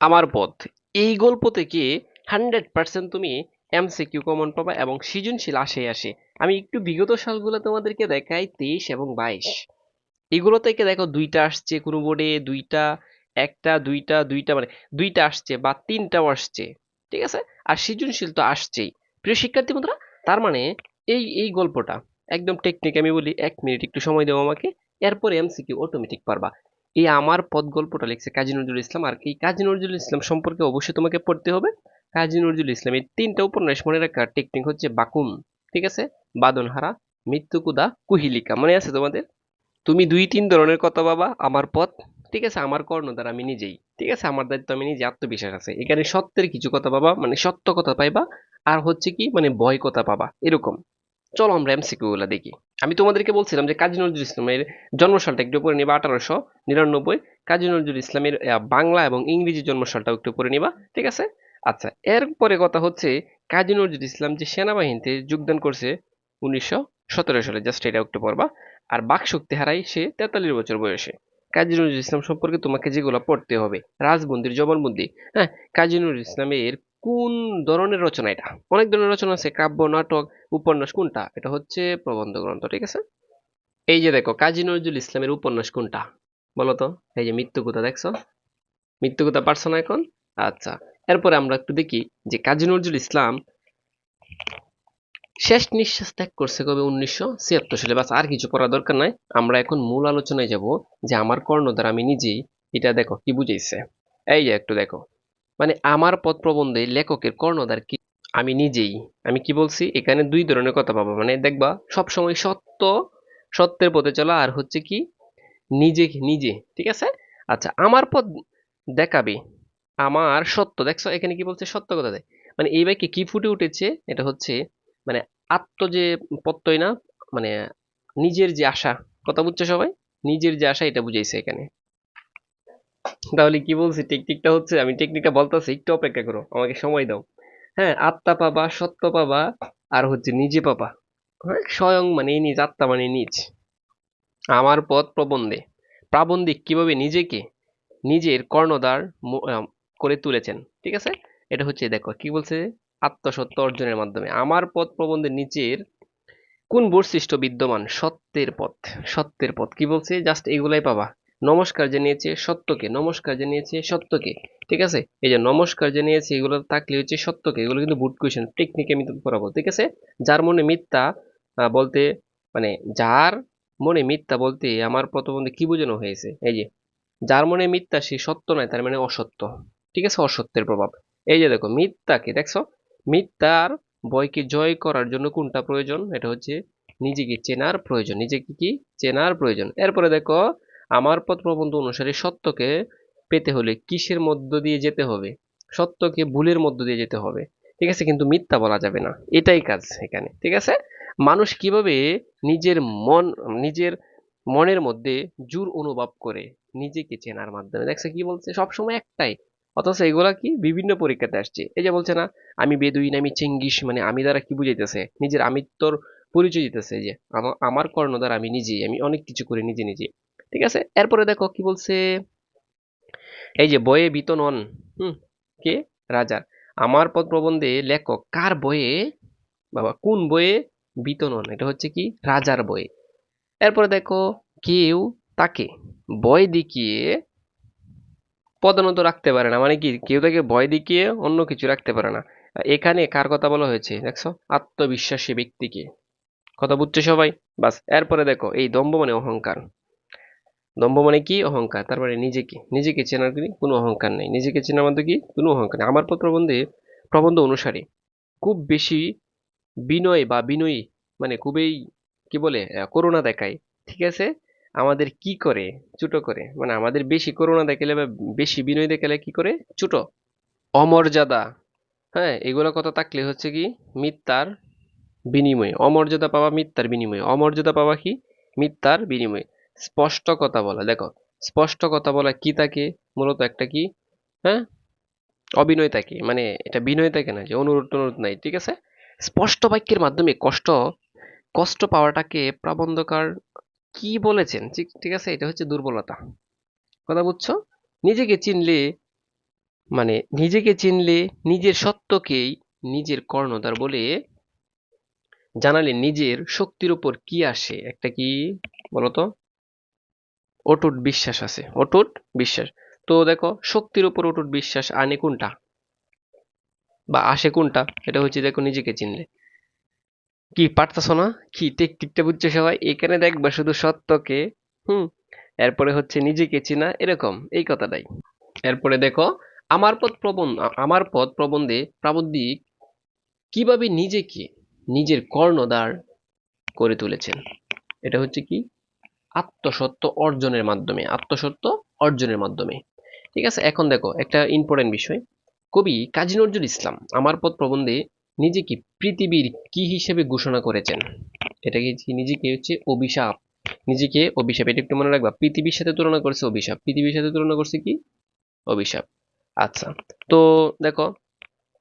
আমার পথ। এই গল্প থেকে হান্ড্রেড পার্সেন্ট তুমি এমসিকিউ কমন পাবা এবং সৃজনশীল আসে আসে। আমি একটু বিগত সালগুলো তোমাদেরকে দেখাই, তেইশ এবং বাইশ। এগুলো থেকে দেখো দুইটা আসছে কোনো বোর্ডে দুইটা, একটা, দুইটা দুইটা মানে দুইটা আসছে বা তিনটাও আসছে, ঠিক আছে? আর সৃজনশীল তো আসছেই। প্রিয় শিক্ষার্থী বন্ধুরা, তার মানে এই এই গল্পটা একদম টেকনিক আমি বলি, এক মিনিট একটু সময় দেবো আমাকে, এরপরে এমসিকিউ অটোমেটিক পারবা। এই আমার পদ গল্পটা লিখছে কাজী নজরুল ইসলাম। আর এই কাজী নজরুল ইসলাম সম্পর্কে অবশ্যই তোমাকে পড়তে হবে। কাজী নজরুল ইসলাম, এই তিনটা উপন্যাস মনে রাখার টেকনিক হচ্ছে বাকুম, ঠিক আছে? বাদনহারা মৃত্যুকুদা, কুহিলিকা, মনে আছে তোমাদের? তুমি দুই তিন ধরনের কথা বাবা আমার পথ, ঠিক আছে? আমার কর্ণধার আমি নিজেই, ঠিক আছে? আমার দায়িত্ব, আমি নিজে আত্মবিশ্বাস আছে। এখানে সত্যের কিছু কথা পাবা মানে সত্য কথা পাইবা, আর হচ্ছে কি মানে ভয় কথা পাবা, এরকম। চলো আমরা এমসিকিউ গুলা দেখি। আমি তোমাদেরকে বলছিলাম যে কাজী নজরুল ইসলামের জন্মসালটা একটু পরে নিবা, আঠারোশো নিরানব্বই। কাজী নজরুল ইসলামের বাংলা এবং ইংরেজি জন্মসালটাও একটু পরে নিবা, ঠিক আছে? আচ্ছা এরপরে কথা হচ্ছে কাজী নজরুল ইসলাম যে সেনাবাহিনীতে যোগদান করছে উনিশশো সতেরো সালে, জাস্ট এটা একটু পড়বা। আর বাকশক্তি হারাই সে তেতাল্লিশ বছর বয়সে। কাজী নজরুল ইসলাম সম্পর্কে তোমাকে যেগুলো পড়তে হবে, রাজবন্দির, জবানবন্দি হ্যাঁ? কাজী নজরুল ইসলামের কোন ধরনের রচনা এটা? অনেক ধরনের রচনা আছে, কাব্য, নাটক, উপন্যাস কোনটা? এটা হচ্ছে প্রবন্ধ গ্রন্থ, ঠিক আছে? এই যে দেখো, কাজী নজরুল ইসলামের উপন্যাস কোনটা? বলো তো, এই যে মৃত্যুকথা দেখছ? মৃত্যুকথা পারছ না এখন? আচ্ছা এরপরে আমরা একটু দেখি যে কাজী নজরুল ইসলাম শেষ নিঃশ্বাস ত্যাগ করছে কবে? উনিশশো ছিয়াত্তর সালে। বাস, আর কিছু করার দরকার নাই। আমরা এখন মূল আলোচনায় যাব যে আমার কর্ণধার আমি নিজেই, এটা দেখো কি বুঝাইছে? এই যে একটু দেখো। মানে আমার পথ প্রবন্ধে লেখকের কর্ণধার কি? আমি নিজেই। আমি কি বলছি? এখানে দুই ধরনের কথা পাবো। মানে দেখবা, সবসময় সত্য, সত্যের পথে চলা আর হচ্ছে কি, নিজে নিজে, ঠিক আছে? আচ্ছা আমার পথ দেখাবে। আমার সত্য, দেখছ? এখানে কি বলছে? সত্য কথা দেয়। মানে এই বাইকে কি ফুটে উঠেছে? এটা হচ্ছে মানে আত্ম যে প্রত্যয় না মানে নিজের যে আশা, কথা বুঝছে সবাই? নিজের যে আশা, এটা বুঝাইছে এখানে। তাহলে কি বলছি? টেকনিকটা হচ্ছে আমি টেকনিকটা বলতেছি একটু অপেক্ষা করো আমাকে সময় দাও। হ্যাঁ আত্মা পাবা সত্য পাবা আর হচ্ছে নিজে পাবা। হ্যাঁ স্বয়ং মানে নিজ আত্মা মানে নিজ। আমার পথ প্রবন্ধে। প্রাবন্ধিক কীভাবে নিজেকে নিজের আহ, করে তুলেছেন ঠিক আছে? এটা হচ্ছে দেখো কি বলছে? আত্মসত্য অর্জনের মাধ্যমে। আমার পথ প্রবন্ধের নিচের কোন বৈশিষ্ট্য বিদ্যমান? সত্যের পথ সত্যের পথ। কি বলছে? জাস্ট এগুলাই পাবা। নমস্কার জানিয়েছে সত্যকে, নমস্কার জানিয়েছে সত্যকে, ঠিক আছে? এই যে নমস্কার জানিয়েছে, এগুলো থাকলে হচ্ছে সত্যকে, এগুলো কিন্তু বুট কোয়েশন টেকনিকে আমি পড়াবো, ঠিক আছে? যার মনে মিথ্যা বলতে মানে যার মনে মিথ্যা বলতে আমার প্রতিবন্ধে কি বোঝানো হয়েছে? এই যে, যার মনে মিথ্যা সে সত্য নয়, তার মানে অসত্য, ঠিক আছে? অসত্যের প্রভাব। এই যে দেখো, মিথ্যাকে, দেখছ? মিথ্যার বয়কে জয় করার জন্য কোনটা প্রয়োজন? এটা হচ্ছে নিজেকে চেনার প্রয়োজন, নিজেকে কি? চেনার প্রয়োজন। এরপরে দেখো আমার পথ প্রবন্ধ অনুসারে সত্যকে পেতে হলে কিসের মধ্য দিয়ে যেতে হবে? সত্যকে ভুলের মধ্য দিয়ে যেতে হবে। ঠিক আছে? কিন্তু মিথ্যা বলা যাবে না। এটাই কাজ এখানে। ঠিক আছে? মানুষ কীভাবে নিজের মন, নিজের মনের মধ্যে জোর অনুভব করে নিজেকে চেনার মাধ্যমে? দেখছে কি বলছে? সবসময় একটাই। অথচ এগুলা কি? বিভিন্ন পরীক্ষাতে আসছে। এই যে বলছে না, আমি বেদুইন, আমি চেঙ্গিস মানে আমি দ্বারা কি বুঝাইতেছে? নিজের আমিত্বর পরিচয় দিতেছে যে, আমা- আমার কর্ণধার আমি নিজেই, আমি অনেক কিছু করি নিজে নিজে। ঠিক আছে? এরপরে দেখো কি বলছে? এই যে বয়ে বিত নন হুম, কে? রাজার আমার পদ প্রবন্ধে লেখক কার বয়ে বাবা, কোন বয়ে বিত নন এটা হচ্ছে কি? রাজার বয়ে এরপরে দেখো, কেউ তাকে ভয় দেখিয়ে পদানত রাখতে পারে না। মানে কি? কেউ তাকে ভয় দেখিয়ে অন্য কিছু রাখতে পারে না। এখানে কার কথা বলা হয়েছে? দেখছ? আত্মবিশ্বাসী ব্যক্তিকে। কথা বুঝছে সবাই? বাস, এরপরে দেখো, এই দম্ভ মানে অহংকার। দম্ভ মানে কি? অহংকার। তারপরে নিজেকে। নিজেকে চেনার কি? কোনো অহংকার নেই। নিজেকে চেনার মধ্যে কি? কোনো অহংকার নেই। আমার প্রবন্ধে প্রবন্ধ অনুসারে খুব বেশি বিনয় বা বিনয়ী মানে খুবই, কি বলে করোনা দেখায়। ঠিক আছে? আমাদের কি করে? ছোট করে। মানে আমাদের বেশি করোনা দেখালে বা বেশি বিনয় দেখালে কি করে? ছোট। অমর্যাদা। হ্যাঁ? এগুলো কথা থাকলে হচ্ছে কি? মিথ্যার বিনিময়ে। অমর্যাদা পাওয়া মিথ্যার বিনিময়ে। অমর্যাদা পাওয়া কি? মিথ্যার বিনিময়ে। স্পষ্ট কথা বলা। দেখো, স্পষ্ট কথা বলা কি থাকে মূলত একটা কি? হ্যাঁ? অবিনয় থাকে মানে এটা বিনয় থাকে না, যে অনুরোধ টনুরোধ নাই, ঠিক আছে? স্পষ্ট বাক্যের মাধ্যমে কষ্ট কষ্ট পাওয়াটাকে প্রবন্ধকার কি বলেছেন? ঠিক ঠিক আছে? এটা হচ্ছে দুর্বলতা। কথা বুঝছ? নিজেকে চিনলে মানে নিজেকে চিনলে নিজের সত্যকেই নিজের কর্ণধার বলে জানালে নিজের শক্তির উপর কি আসে? একটা কি? বলতো অটুট বিশ্বাস আছে, অটুট বিশ্বাস। তো দেখো, শক্তির উপর অটুট বিশ্বাস আনে কোনটা? বা আসে কোনটা? এটা হচ্ছে দেখো নিজেকে চিনলে। কি, পারতেছো না? কি, টেকটিকটা বুঝছ সবাই? এখানে দেখবা শুধু সত্যকে, হুম, এরপরে হচ্ছে নিজেকে চিনা, এরকম, এই কথাটাই এরপরে দেখো, আমার পথ প্রবন্ধ আমার পথ প্রবন্ধে প্রাবন্ধিক কীভাবে নিজেকে নিজের কর্ণধার করে তুলেছেন? এটা হচ্ছে কি? আত্মসত্য অর্জনের মাধ্যমে, আত্মসত্য অর্জনের মাধ্যমে। ঠিক আছে? এখন দেখো, একটা ইম্পর্টেন্ট বিষয়। কবি কাজী নজরুল ইসলাম আমার পথ প্রবন্ধে নিজেকে পৃথিবীর কি হিসেবে ঘোষণা করেছেন? এটা কি নিজেকে হচ্ছে অভিশাপ। নিজেকে অভিশাপ। এটা একটু মনে রাখবা। পৃথিবীর সাথে তুলনা করছে অভিশাপ। পৃথিবীর সাথে তুলনা করছে কি? অভিশাপ। আচ্ছা। তো দেখো,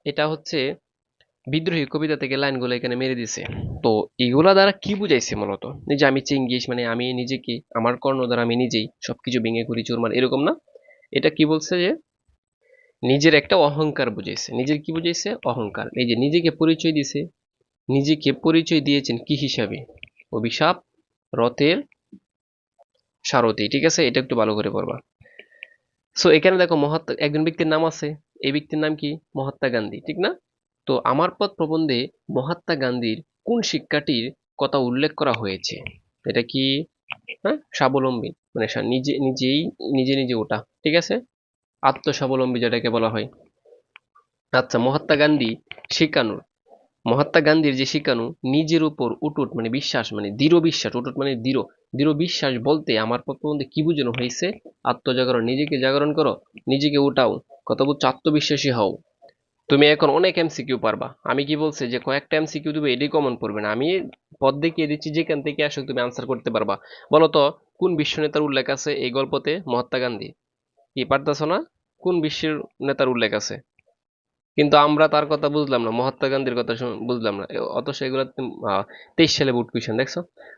এটা হচ্ছে বিদ্রোহী কবিতা থেকে লাইনগুলো এখানে মেরে দিছে। তো এগুলা দ্বারা কি বুঝাইছে মূলত? যে আমি চেঙ্গিস মানে আমি নিজেকে, আমার কর্ণ দ্বারা আমি নিজেই সবকিছু ভেঙে করি চুরমার, এরকম না? এটা কি বলছে যে নিজের একটা অহংকার বুঝাইছে। নিজের কি বুঝাইছে? অহংকার। এই যে নিজেকে পরিচয় দিছে, নিজেকে পরিচয় দিয়েছেন কি হিসাবে? অভিশাপ, রথের সারথি, ঠিক আছে? এটা একটু ভালো করে পড়বা। সো এখানে দেখো মহাত্মা, একজন ব্যক্তির নাম আছে। এই ব্যক্তির নাম কি? মহাত্মা গান্ধী, ঠিক না? তো আমার পথ প্রবন্ধে মহাত্মা গান্ধীর কোন শিক্ষাটির কথা উল্লেখ করা হয়েছে? এটা কি হ্যাঁ? স্বাবলম্বী মানে নিজে, নিজেই, নিজে নিজে ওটা, ঠিক আছে? আত্মস্বাবলম্বী যেটাকে বলা হয়। আচ্ছা মহাত্মা গান্ধী শিখানো মহাত্মা গান্ধীর যে শিখানো নিজের উপর উটুট মানে বিশ্বাস মানে দৃঢ় বিশ্বাস, উটুট মানে দৃঢ়। দৃঢ় বিশ্বাস বলতে আমার প্রবন্ধে কি বোঝানো হয়েছে? আত্মজাগরণ, নিজেকে জাগরণ করো, নিজেকে উঠাও কত বুঝছ আত্মবিশ্বাসী হও। তুমি এখন অনেক এমসিকিউ পারবা। আমি কি বলছি যে কয়েকটা এমসিকিউ তুমি এটাই কমন পড়বে না। আমি পদ দেখিয়ে দিচ্ছি, যেখান থেকে আসলে তুমি আনসার করতে পারবা। বলো তো, কোন বিশ্ব নেতার উল্লেখ আছে এই গল্পতে? মহাত্মা গান্ধী। কি পারতেছ না? কোন বিশ্বের নেতার উল্লেখ আছে? কিন্তু আমরা তার কথা বুঝলাম না, মহাত্মা গান্ধীর কথা বুঝলাম না। অথচ এগুলো তেইশ সালে বুট কুইশন দেখছ?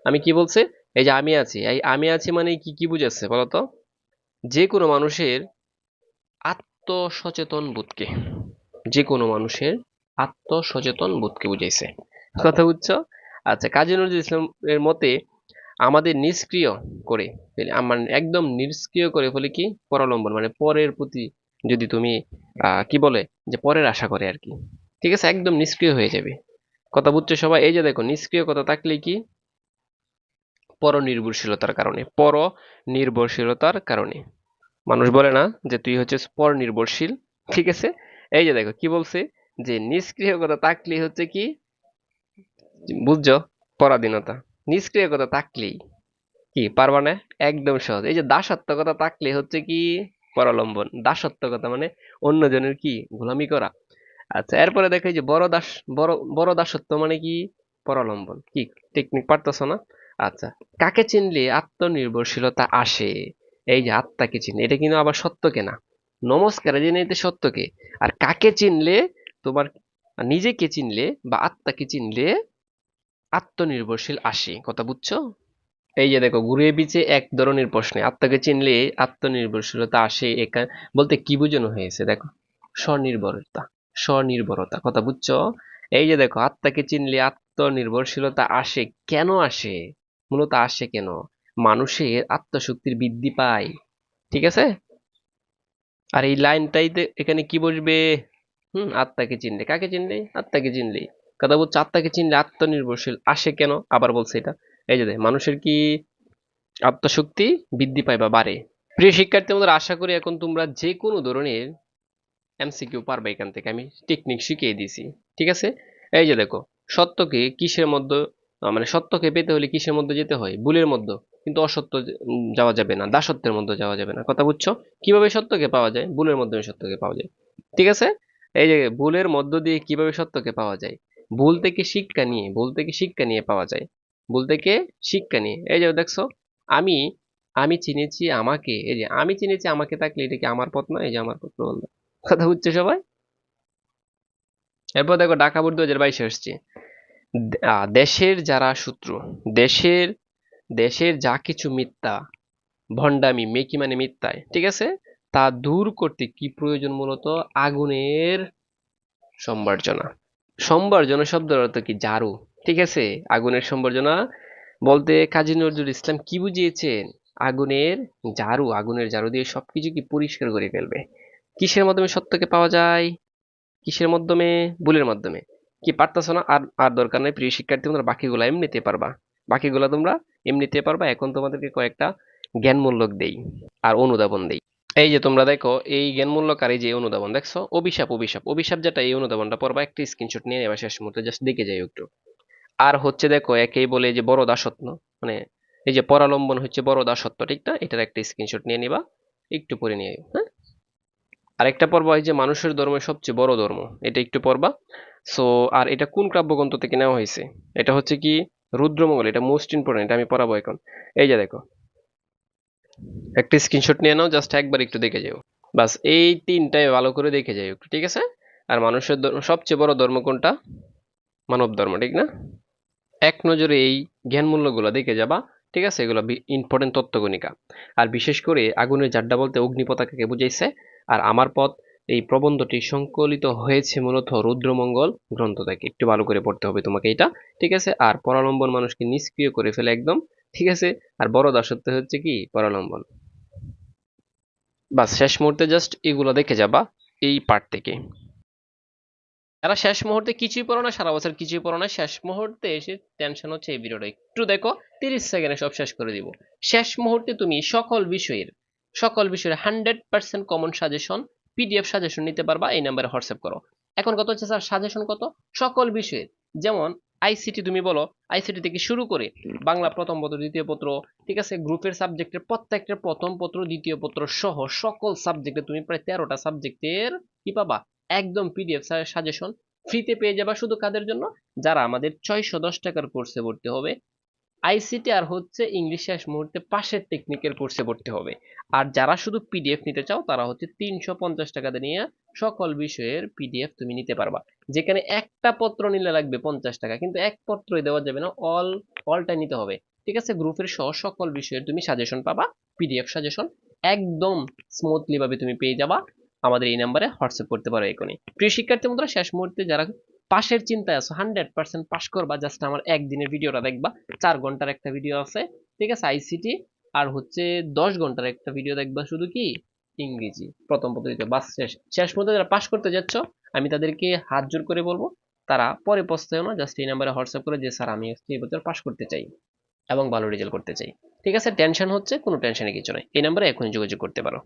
আমি কি বলছে? এই যে আমি আছি। এই আমি আছি মানে কি কি বুঝাচ্ছে? বলতো যে কোনো মানুষের আত্মসচেতন বোধকে যে কোনো মানুষের আত্মসচেতন বোধকে বুঝাইছে। কথা বুঝছ? আচ্ছা কাজী নজরুল ইসলামের মতে আমাদের নিষ্ক্রিয় করে আমার একদম নিষ্ক্রিয় করে ফেলে কি? পরালম্বন মানে পরের প্রতি যদি তুমি কি বলে? যে পরের আশা করে আর কি। ঠিক আছে? একদম নিষ্ক্রিয় হয়ে যাবে। কথা বুঝছ সবাই? এই যে দেখো নিষ্ক্রিয় কথা থাকলে কি? পর নির্ভরশীলতার কারণে পর নির্ভরশীলতার কারণে। মানুষ বলে না যে তুই হচ্ছে পর নির্ভরশীল ঠিক আছে? এই যে দেখো, কি বলছে? যে নিষ্ক্রিয়তা থাকলে হচ্ছে কি? বুঝছ? পরাধীনতা। নিষ্ক্রিয়তা থাকলেই কি, পারবা না? একদম সহজ। এই যে দাসত্বকতা থাকলে হচ্ছে কি? পরালম্বন। দাসত্বকতা মানে অন্যজনের কি? গোলামি করা। আচ্ছা এরপরে দেখো এই যে বড় দাস, বড় বড় দাসত্ব মানে কি? পরালম্বন। কি টেকনিক পারতেছো না? আচ্ছা কাকে চিনলে আত্মনির্ভরশীলতা আসে? এই যে আত্মাকে চিনলে এটা কিন্তু আবার সত্যকে না নমস্কার জেনে নিতে সত্যকে। আর কাকে চিনলে? তোমার নিজেকে চিনলে বা আত্মাকে চিনলে আত্মনির্ভরশীল আসে। কথা বুঝছ? এই যে দেখো ঘুরে পিছে এক ধরনের প্রশ্নে। আত্মাকে চিনলে আত্মনির্ভরশীলতা আসে একা। বলতে কি বোঝানো হয়েছে? দেখো, স্বনির্ভরতা স্বনির্ভরতা। কথা বুঝছ? এই যে দেখো, আত্মাকে চিনলে আত্মনির্ভরশীলতা আসে। কেন আসে? মূলত আসে কেন? মানুষের আত্মশক্তির বৃদ্ধি পায়। ঠিক আছে? আর এই লাইনটাইতে এখানে কি বসবে? হুম, আত্মাকে চিনলে। কাকে চিনলে? আত্মাকে চিনলে কথা বলছে, আত্মাকে চিনলে আত্মনির্ভরশীল। আসে কেন? আবার বলছে এটা। এই যে মানুষের কি আত্মশক্তি বৃদ্ধি পায় বা বাড়ে? প্রিয় শিক্ষার্থী আমাদের আশা করি এখন তোমরা যে কোনো ধরনের এমসিকিউ পারবে এখান থেকে। আমি টেকনিক শিখিয়ে দিয়েছি। ঠিক আছে? এই যে দেখো, সত্যকে কিসের মধ্যে মানে সত্যকে পেতে হলে কিসের মধ্যে যেতে হয়? ভুলের মধ্যে। কিন্তু অসত্য যাওয়া যাবে না, দাসত্বের মধ্যে যাওয়া যাবে না। কথা বুঝছ? কীভাবে সত্যকে পাওয়া যায়? ভুলের মাধ্যমে সত্যকে পাওয়া যায়। ঠিক আছে? এই যে ভুলের মধ্য দিয়ে কীভাবে সত্যকে পাওয়া যায়? ভুল থেকে শিক্ষা নিয়ে, ভুল থেকে শিক্ষা নিয়ে পাওয়া যায়। ভুল থেকে শিক্ষা নিয়ে। এই যে দেখছ, আমি আমি চিনেছি আমাকে। এই যে আমি চিনেছি আমাকে থাকলে এটা কি আমার পথ না এই যে আমার পথ প্রবন্ধ। কথা বুঝছে সবাই? এরপর দেখো, ঢাকা দু হাজার বাইশে আসছে দেশের যারা শত্রু, দেশের দেশের যা কিছু মিথ্যা, ভণ্ডামি, মেকি মানে মিথ্যায়, ঠিক আছে? তা দূর করতে কি প্রয়োজন মূলত আগুনের সম্বর্জনা। সম্বর্জনা শব্দের অর্থ কি? ঝাড়ু ঠিক আছে? আগুনের সম্বর্জনা বলতে কাজী নজরুল ইসলাম কি বুঝিয়েছেন? আগুনের ঝাড়ু আগুনের ঝাড়ু দিয়ে সবকিছু কি পরিষ্কার করে ফেলবে? কিসের মাধ্যমে সত্যকে পাওয়া যায়? কিসের মাধ্যমে? ভুলের মাধ্যমে। কি পারতেছো না? আর আর দরকার নেই, প্রিয় শিক্ষার্থী তোমরা বাকিগুলো এমনিতে পারবা। বাকিগুলো তোমরা এমনিতে পারবা, এখন তোমাদেরকে কয়েকটা জ্ঞানমূলক দেই আর অনুধাবন দেই। এই যে তোমরা দেখো, এই জ্ঞানমূলক আর এই যে অনুধাবন, দেখছ? অভিশাপ অভিশাপ অভিশাপ যেটা, এই অনুধাবনটা পড়বা, একটা স্ক্রিনশট নিয়ে এবার শেষ মুহূর্তে জাস্ট দেখে যাই একটু। আর হচ্ছে দেখো, একেই বলে যে বড় দাসত্ব মানে এই যে পরালম্বন হচ্ছে বড় দাসত্ব, ঠিক না? এটার একটা স্ক্রিনশট নিয়ে নিবা, একটু পরে নিয়ে হ্যাঁ? আরেকটা পর্ব এই যে মানুষের ধর্মের সবচেয়ে বড় ধর্ম, এটা একটু পড়বা। সো আর এটা কোন কাব্যগ্রন্থ থেকে নেওয়া হয়েছে? এটা হচ্ছে কি রুদ্রমঙ্গল, এটা মোস্ট ইম্পর্টেন্ট আমি পড়াবো এখন। এই যে দেখো, একটা স্ক্রিনশট নিয়ে নাও জাস্ট একবার একটু দেখে যাও। বাস, এই তিনটাই ভালো করে দেখে যাই একটু ঠিক আছে? আর মানুষের সবচেয়ে বড় ধর্ম কোনটা? মানব ধর্ম ঠিক না? এক নজরে এই জ্ঞান মূল্যগুলো দেখে যাবা, ঠিক আছে? এগুলো ইম্পর্টেন্ট তত্ত্বগণিকা। আর বিশেষ করে আগুনের জাড্ডা বলতে অগ্নি পতাকাকে বুঝাইছে। আর আমার পথ এই প্রবন্ধটি সংকলিত হয়েছে মূলত রুদ্রমঙ্গল গ্রন্থ থেকে। একটু ভালো করে পড়তে হবে তোমাকে এটা, ঠিক আছে? আর পরালম্বন মানুষকে নিষ্ক্রিয় করে ফেলে একদম, ঠিক আছে? আর বড় দাসত্ব হচ্ছে কি? পরালম্বন। বাস, শেষ মুহূর্তে জাস্ট এগুলো দেখে যাবা, এই পার্ট থেকে। যারা শেষ মুহূর্তে কিছুই পড়ো না, সারা বছর কিছুই পড়ো না, শেষ মুহূর্তে এসে টেনশন হচ্ছে এই ভিডিওটা একটু দেখো, তিরিশ সেকেন্ডে সব শেষ করে দিব। শেষ মুহূর্তে তুমি সকল বিষয়ের সকল বিষয়ের hundred percent common suggestion PDF suggestion নিতে পারবা, এই নাম্বারে হোয়াটসঅ্যাপ করো। এখন কত হচ্ছে স্যার সাজেশন কত? সকল বিষয়ের যেমন আইসিটি তুমি বলো আইসিটি থেকে শুরু করে বাংলা প্রথম পত্র, দ্বিতীয় পত্র, ঠিক আছে? গ্রুপের সাবজেক্টের প্রত্যেকটা প্রথম পত্র, দ্বিতীয় পত্র সহ সকল সাবজেক্টে তুমি প্রায় তেরোটা সাবজেক্টের কি পাবা? একদম পিডিএফ সাজেশন ফ্রিতে পেয়ে যাবা শুধু কাদের জন্য? যারা আমাদের ছয়শো দশ টাকার কোর্সে ভর্তি হবে আইসিটি আর হচ্ছে ইংলিশ শেষ মুহূর্তে পাশের টেকনিকের কোর্সে ভর্তি হবে। আর যারা শুধু পিডিএফ নিতে চাও, তারা হচ্ছে তিনশো পঞ্চাশ টাকাতে নিয়ে সকল বিষয়ের পিডিএফ তুমি নিতে পারবা। যেখানে একটা পত্র নিলে লাগবে পঞ্চাশ টাকা, কিন্তু এক পত্রই দেওয়া যাবে না অল অলটা নিতে হবে। ঠিক আছে? গ্রুপের সহ সকল বিষয়ের তুমি সাজেশন পাবা পিডিএফ সাজেশন একদম স্মুথলি ভাবে তুমি পেয়ে যাবা। আমাদের এই নাম্বারে হোয়াটসঅ্যাপ করতে পারো এখনই। প্রিয় শিক্ষার্থী বন্ধুরা, শেষ মুহূর্তে যারা পাশের চিন্তায় আছো হান্ড্রেড পার্সেন্ট পাস করবা জাস্ট আমার একদিনের ভিডিওটা দেখবা, চার ঘণ্টার একটা ভিডিও আছে, ঠিক আছে আইসিটি আর হচ্ছে দশ ঘণ্টার একটা ভিডিও দেখবা, শুধু কি? ইংরেজি, প্রথম পদ্ধতিতে, বাস শেষ শেষ মধ্যে যারা পাস করতে যাচ্ছ, আমি তাদেরকে হাত জোর করে বলব, তারা পরে পস্তায় না জাস্ট এই নাম্বারে হোয়াটসঅ্যাপ করে যে, স্যার, আমি এই বছর পাস করতে চাই এবং ভালো রেজাল্ট করতে চাই। ঠিক আছে টেনশন হচ্ছে, কোনো টেনশনে কিছু নয় এই নাম্বারে এখনই যোগাযোগ করতে পারো।